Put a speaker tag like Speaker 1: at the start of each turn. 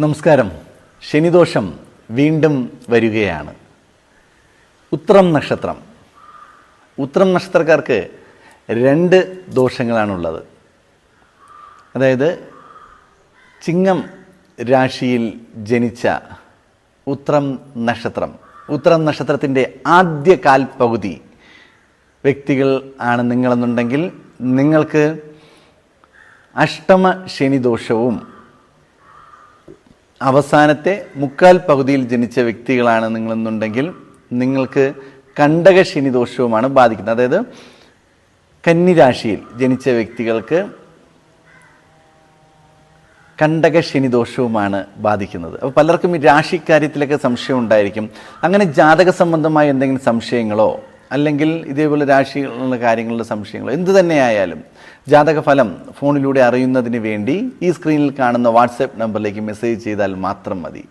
Speaker 1: നമസ്കാരം. ശനിദോഷം വീണ്ടും വരികയാണ്. ഉത്രം നക്ഷത്രം. ഉത്രം നക്ഷത്രക്കാർക്ക് രണ്ട് ദോഷങ്ങളാണുള്ളത്. അതായത് ചിങ്ങം രാശിയിൽ ജനിച്ച ഉത്രം നക്ഷത്രം. ഉത്രം നക്ഷത്രത്തിന്റെ ആദ്യ കാൽപകുതി വ്യക്തികൾ ആണ് നിങ്ങളെന്നുണ്ടെങ്കിൽ നിങ്ങൾക്ക് അഷ്ടമ ശനിദോഷവും അവസാനത്തെ മുക്കാൽ പകുതിയിൽ ജനിച്ച വ്യക്തികളാണ് നിങ്ങളെന്നുണ്ടെങ്കിൽ നിങ്ങൾക്ക് കണ്ടക ശനിദോഷവുമാണ് ബാധിക്കുന്നത്. അതായത് കന്നിരാശിയിൽ ജനിച്ച വ്യക്തികൾക്ക് കണ്ടക ശനിദോഷവുമാണ് ബാധിക്കുന്നത്. അപ്പോൾ പലർക്കും ഈ രാശിക്കാര്യത്തിലൊക്കെ സംശയം ഉണ്ടായിരിക്കും. അങ്ങനെ ജാതക സംബന്ധമായ എന്തെങ്കിലും സംശയങ്ങളോ അല്ലെങ്കിൽ ഇതേപോലെ രാശികളുള്ള കാര്യങ്ങളുടെ സംശയങ്ങൾ എന്ത് തന്നെയായാലും ജാതക ഫലം ഫോണിലൂടെ അറിയുന്നതിന് വേണ്ടി ഈ സ്ക്രീനിൽ കാണുന്ന വാട്സാപ്പ് നമ്പറിലേക്ക് മെസ്സേജ് ചെയ്താൽ മാത്രം മതി.